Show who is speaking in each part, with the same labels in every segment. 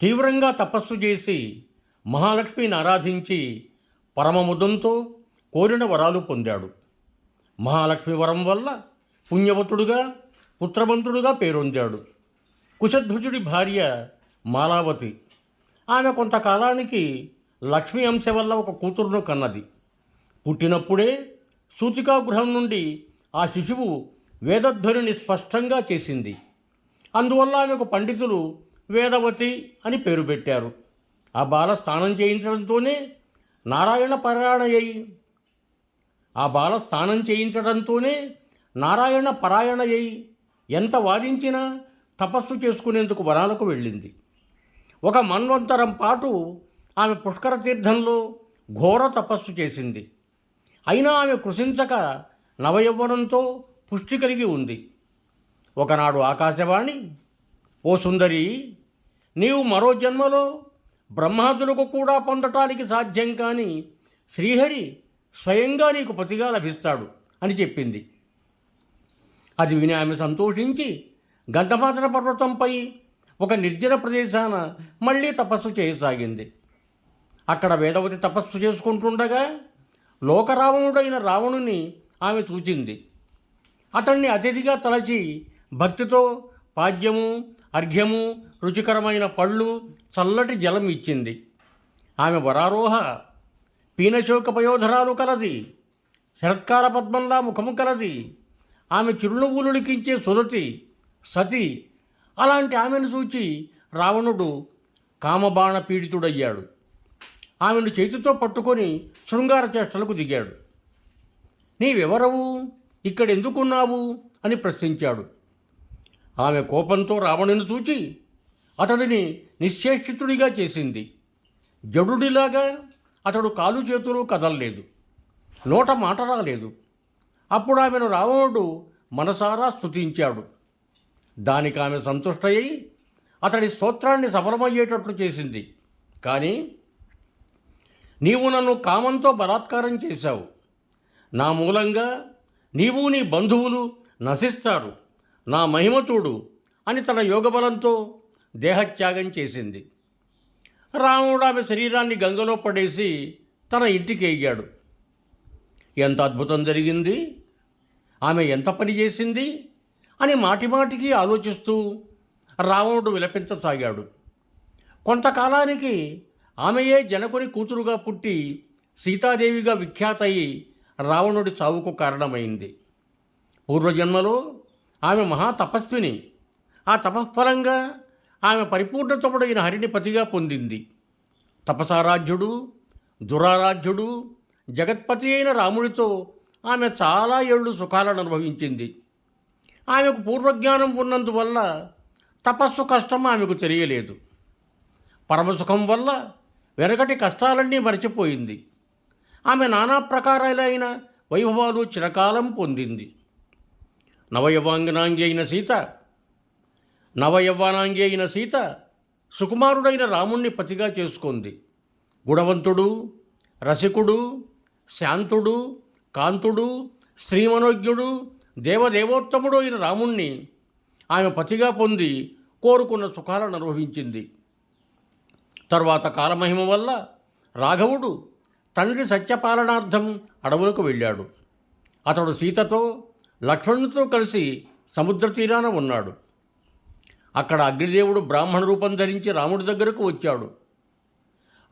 Speaker 1: తీవ్రంగా తపస్సు చేసి మహాలక్ష్మిని ఆరాధించి పరమముదంతో కోరిన వరాలు పొందాడు. మహాలక్ష్మి వరం వల్ల పుణ్యవతుడుగా పుత్రవంతుడుగా పేరొందాడు. కుశధ్వజుడి భార్య మాలావతి. ఆమె కొంతకాలానికి లక్ష్మి అంశ వల్ల ఒక కూతురును కన్నది. పుట్టినప్పుడే సూచికా గృహం నుండి ఆ శిశువు వేదధ్వనిని స్పష్టంగా చేసింది. అందువల్ల ఆమెకు పండితులు వేదవతి అని పేరు పెట్టారు. ఆ బాల స్నానం చేయించడంతోనే నారాయణ పరాయణయ్యి. ఆ బాల స్నానం చేయించడంతోనే నారాయణ పరాయణయ్యి. ఎంత వారించినా తపస్సు చేసుకునేందుకు వనాలకు వెళ్ళింది. ఒక మన్వంతరం పాటు ఆమె పుష్కర తీర్థంలో ఘోర తపస్సు చేసింది. అయినా ఆమె కృషించక నవయవ్వనంతో పుష్టి కలిగి ఉంది. ఒకనాడు ఆకాశవాణి ఓ సుందరి నీవు మరో జన్మలో బ్రహ్మాదులకు కూడా పొందటానికి సాధ్యం కాని శ్రీహరి స్వయంగా నీకు పతిగా లభిస్తాడు అని చెప్పింది. అది విని ఆమె సంతోషించి గంధమాతన పర్వతంపై ఒక నిర్జన ప్రదేశాన మళ్ళీ తపస్సు చేయసాగింది. అక్కడ వేదవతి తపస్సు చేసుకుంటుండగా లోకరావణుడైన రావణుని ఆమె చూచింది. అతన్ని అతిథిగా తలచి భక్తితో పాద్యము అర్ఘ్యము రుచికరమైన పళ్ళు చల్లటి జలం ఇచ్చింది. ఆమె వరారోహ పీనశోక పయోధరాలు కలది శరత్కార పద్మంలా ముఖము కలది ఆమె చిరునవ్వులు లిఖించే సురతి సతి అలాంటి ఆమెను చూచి రావణుడు కామబాణ పీడితుడయ్యాడు. ఆమెను చేతితో పట్టుకొని శృంగార చేష్టలకు దిగాడు. నీవెవరవు? ఇక్కడ ఎందుకున్నావు అని ప్రశ్నించాడు. ఆమె కోపంతో రావణుని చూచి అతడిని నిశ్చేష్టితుడిగా చేసింది. జడుడిలాగా అతడు కాలు చేతులు కదలలేదు. నోట మాట రాలేదు. అప్పుడు ఆమెను రావణుడు మనసారా స్తుతించాడు. దానికి ఆమె సంతుష్టయ్యి అతడి స్తోత్రాన్ని సఫలమయ్యేటట్లు చేసింది. కానీ నీవు నన్ను కామంతో బలాత్కారం చేశావు. నా మూలంగా నీవు నీ బంధువులు నశిస్తారు. నా మహిమ చూడు అని తన యోగబలంతో దేహత్యాగం చేసింది. రాముడు ఆమె శరీరాన్ని గంగలో పడేసి తన ఇంటికి ఎయ్యాడు ఎంత అద్భుతం జరిగింది? ఆమె ఎంత పని చేసింది? అని మాటిమాటికి ఆలోచిస్తూ రావణుడు విలపించసాగాడు. కొంతకాలానికి ఆమెయే జనకుని కూతురుగా పుట్టి సీతాదేవిగా విఖ్యాతయి రావణుడి చావుకు కారణమైంది. పూర్వజన్మలో ఆమె మహా తపస్విని. ఆ తపఫలంగా ఆమె పరిపూర్ణతముడైన హరిని పతిగా పొందింది. తపసారాధ్యుడు దురారాధ్యుడు జగత్పతి అయిన రాముడితో ఆమె చాలా ఏళ్ళు సుఖాలను అనుభవించింది. ఆమెకు పూర్వజ్ఞానం ఉన్నందువల్ల తపస్సు కష్టం ఆమెకు తెలియలేదు. పరమసుఖం వల్ల వెనకటి కష్టాలన్నీ మరచిపోయింది. ఆమె నానా ప్రకారాలైన వైభవాలు చిరకాలం పొందింది. నవయవాంగనాంగి అయిన సీత. నవయవ్వానాంగి అయిన సీత సుకుమారుడైన రాముణ్ణి పతిగా చేసుకుంది. గుణవంతుడు రసికుడు శాంతుడు కాంతుడు శ్రీమనోజ్ఞుడు దేవదేవోత్తముడు అయిన రాముణ్ణి ఆమె పతిగా పొంది కోరుకున్న సుఖాలను అనుభవించింది. తరువాత కాలమహిమ వల్ల రాఘవుడు తండ్రి సత్యపాలనార్థం అడవులకు వెళ్ళాడు. అతడు సీతతో లక్ష్మణునితో కలిసి సముద్ర తీరాన ఉన్నాడు. అక్కడ అగ్నిదేవుడు బ్రాహ్మణ రూపం ధరించి రాముడి దగ్గరకు వచ్చాడు.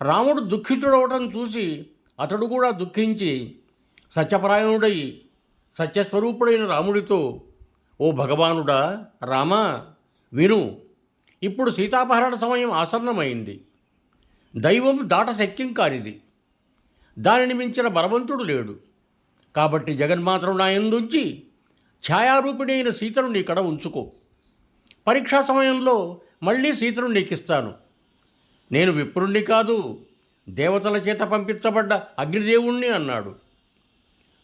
Speaker 1: రాముడు దుఃఖితుడవటం చూసి అతడు కూడా దుఃఖించి సత్యపరాయణుడై సత్యస్వరూపుడైన రాముడితో ఓ భగవానుడా రామా విను. ఇప్పుడు సీతాపహరణ సమయం ఆసన్నమైంది. దైవం దాటశక్యం కానిది దానిని మించిన బలవంతుడు లేడు. కాబట్టి జగన్మాతను నా ఎందుంచి ఛాయారూపిణి అయిన సీతను నీ కడ ఉంచుకో. పరీక్షా సమయంలో మళ్ళీ సీతను నీకిస్తాను. నేను విప్రుణ్ణి కాదు దేవతల చేత పంపించబడ్డ అగ్నిదేవుణ్ణి అన్నాడు.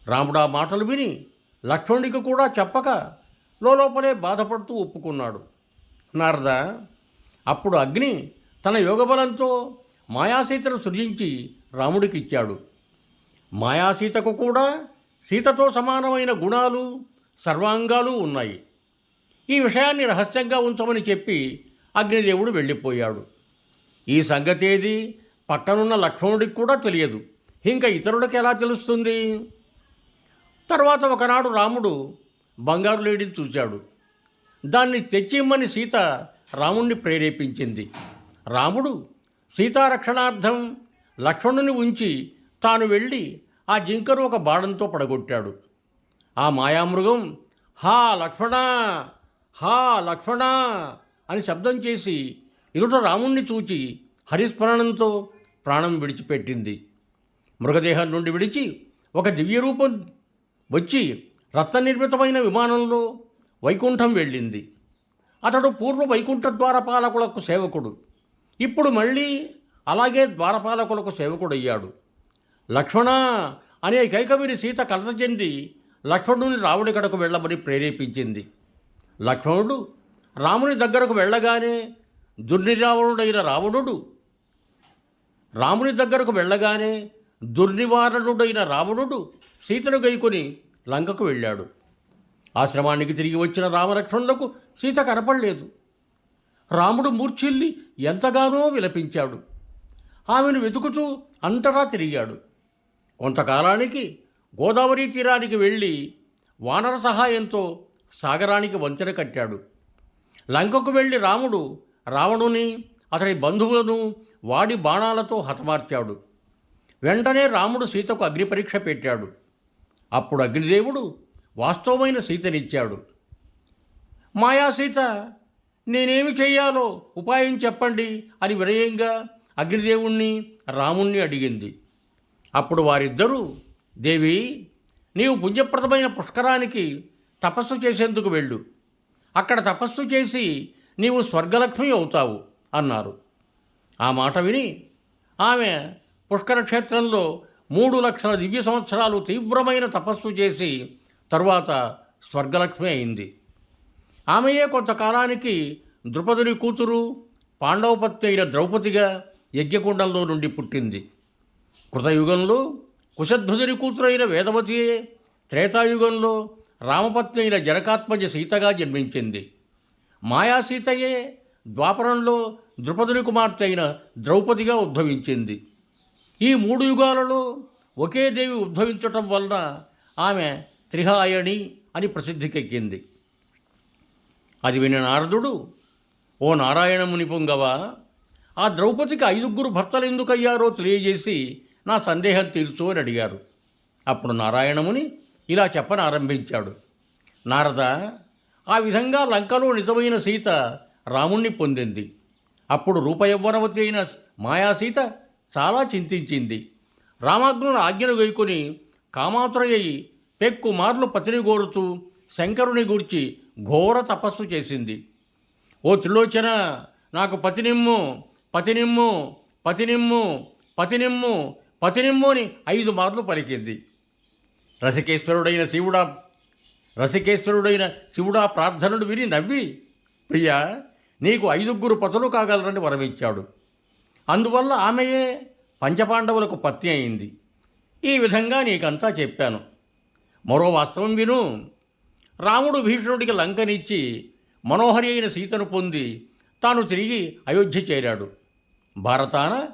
Speaker 1: రాముడు ఆ మాటలు విని లక్ష్మణుడికి కూడా చెప్పక లోపలే బాధపడుతూ ఒప్పుకున్నాడు. నారద అప్పుడు అగ్ని తన యోగబలంతో మాయాసీతను సృజించి రాముడికి ఇచ్చాడు మాయాసీతకు కూడా సీతతో సమానమైన గుణాలు సర్వాంగాలు ఉన్నాయి. ఈ విషయాన్ని రహస్యంగా ఉంచమని చెప్పి అగ్నిదేవుడు వెళ్ళిపోయాడు. ఈ సంగతేది పక్కనున్న లక్ష్మణుడికి కూడా తెలియదు. ఇంకా ఇతరులకు ఎలా తెలుస్తుంది? తర్వాత ఒకనాడు రాముడు బంగారు లేడిని చూశాడు దాన్ని తెచ్చిమ్మని సీత రాముణ్ణి ప్రేరేపించింది. రాముడు సీతారక్షణార్థం లక్ష్మణుని ఉంచి తాను వెళ్ళి ఆ జింకను ఒక బాణంతో పడగొట్టాడు. ఆ మాయామృగం హా లక్ష్మణ హా లక్ష్మణ అని శబ్దం చేసి ఎదుట రాముణ్ణి చూచి హరిస్మరణంతో ప్రాణం విడిచిపెట్టింది. మృగదేహం నుండి విడిచి ఒక దివ్య రూపం వచ్చి రత్న నిర్మితమైన విమానంలో వైకుంఠం వెళ్ళింది. అతడు పూర్వ వైకుంఠ ద్వారపాలకులకు సేవకుడు. ఇప్పుడు మళ్ళీ అలాగే ద్వారపాలకులకు సేవకుడయ్యాడు. లక్ష్మణ అనే కైకవిని సీత కలత చెంది లక్ష్మణుని రాముడి కడకు వెళ్ళమని ప్రేరేపించింది. లక్ష్మణుడు రాముని దగ్గరకు వెళ్ళగానే దుర్నిరావణుడైన రావణుడు రాముని దగ్గరకు వెళ్ళగానే దుర్నివారణుడైన రావణుడు సీతను గైకొని లంకకు వెళ్ళాడు. ఆశ్రమానికి తిరిగి వచ్చిన రామలక్ష్మణులకు సీత కనపడలేదు. రాముడు మూర్ఛిల్లి ఎంతగానో విలపించాడు. ఆమెను వెతుకుతూ అంతటా తిరిగాడు. కొంతకాలానికి గోదావరి తీరానికి వెళ్ళి వానర సహాయంతో సాగరానికి వంతెన కట్టాడు. లంకకు వెళ్ళి రాముడు రావణుని అతడి బంధువులను వాడి బాణాలతో హతమార్చాడు. వెంటనే రాముడు సీతకు అగ్నిపరీక్ష పెట్టాడు. అప్పుడు అగ్నిదేవుడు వాస్తవమైన సీతనిచ్చాడు. మాయా సీత నేనేమి చెయ్యాలో ఉపాయం చెప్పండి అని వినయంగా అగ్నిదేవుణ్ణి రాముణ్ణి అడిగింది. అప్పుడు వారిద్దరూ దేవి నీవు పుణ్యప్రదమైన పుష్కరానికి తపస్సు చేసేందుకు వెళ్ళు. అక్కడ తపస్సు చేసి నీవు స్వర్గలక్ష్మి అవుతావు అన్నారు. ఆ మాట విని ఆమె పుష్కర క్షేత్రంలో మూడు లక్షల దివ్య సంవత్సరాలు తీవ్రమైన తపస్సు చేసి తరువాత స్వర్గలక్ష్మి అయింది. ఆమెయే కొంతకాలానికి ద్రుపదుని కూతురు పాండవపత్ని అయిన ద్రౌపదిగా యజ్ఞకుండంలో నుండి పుట్టింది. కృతయుగంలో కుశధ్వజుని కూతురైన వేదవతియే త్రేతాయుగంలో రామపత్ని అయిన జనకాత్మజ సీతగా జన్మించింది. మాయా సీతయే ద్వాపరంలో ద్రుపదుని కుమార్తె అయిన ద్రౌపదిగా ఉద్భవించింది. ఈ మూడు యుగాలలో ఒకే దేవి ఉద్భవించటం వలన ఆమె త్రిహాయణి అని ప్రసిద్ధికెక్కింది. అది విని నారదుడు ఓ నారాయణముని పొంగవ ఆ ద్రౌపదికి ఐదుగురు భర్తలు ఎందుకయ్యారో తెలియజేసి నా సందేహం తీర్చు అని అడిగారు. అప్పుడు నారాయణముని ఇలా చెప్పనారంభించాడు. నారద ఆ విధంగా లంకలో నిజమైన సీత రాముణ్ణి పొందింది. అప్పుడు రూపయవ్వనవతి అయిన మాయాసీత చాలా చింతించింది. రామాగ్నుడు ఆజ్ఞను గైకొని కామాతురయ్యి పెక్కు మార్లు పతిని గోరుతూ శంకరుని గూర్చి ఘోర తపస్సు చేసింది. ఓ త్రిలోచన నాకు పతినిమ్ము పతినిమ్ము పతినిమ్ము పతినిమ్ము పతినిమ్మోని ఐదు మార్లు పలికింది. రసికేశ్వరుడైన శివుడా రసికేశ్వరుడైన శివుడా ప్రార్థనుడు విని నవ్వి ప్రియా నీకు ఐదుగురు పతులు కాగలరని వరమిచ్చాడు. అందువల్ల ఆమెయే పంచపాండవులకు పత్ని అయింది. ఈ విధంగా నీకంతా చెప్పాను. మరో వాస్తవం విను. రాముడు భీషణుడికి లంకనిచ్చి మనోహరి అయిన సీతను పొంది తాను తిరిగి అయోధ్య చేరాడు. భారతాన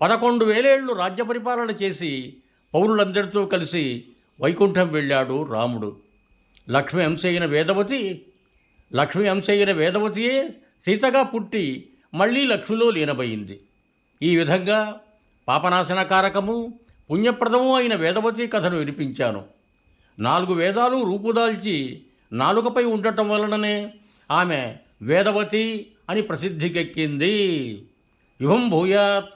Speaker 1: పదకొండు వేలేళ్ళు రాజ్య పరిపాలన చేసి పౌరులందరితో కలిసి వైకుంఠం వెళ్ళాడు రాముడు. లక్ష్మి అంశైన అయిన వేదవతి లక్ష్మి అంశైన అయిన వేదవతియే సీతగా పుట్టి మళ్ళీ లక్ష్మిలో లీనమైంది. ఈ విధంగా పాపనాశన కారకము పుణ్యప్రదము అయిన వేదవతి కథను వినిపించాను. నాలుగు వేదాలు రూపుదాల్చి నాలుకపై ఉండటం వలననే ఆమె వేదవతి అని ప్రసిద్ధికెక్కింది. యువం భూయాత్.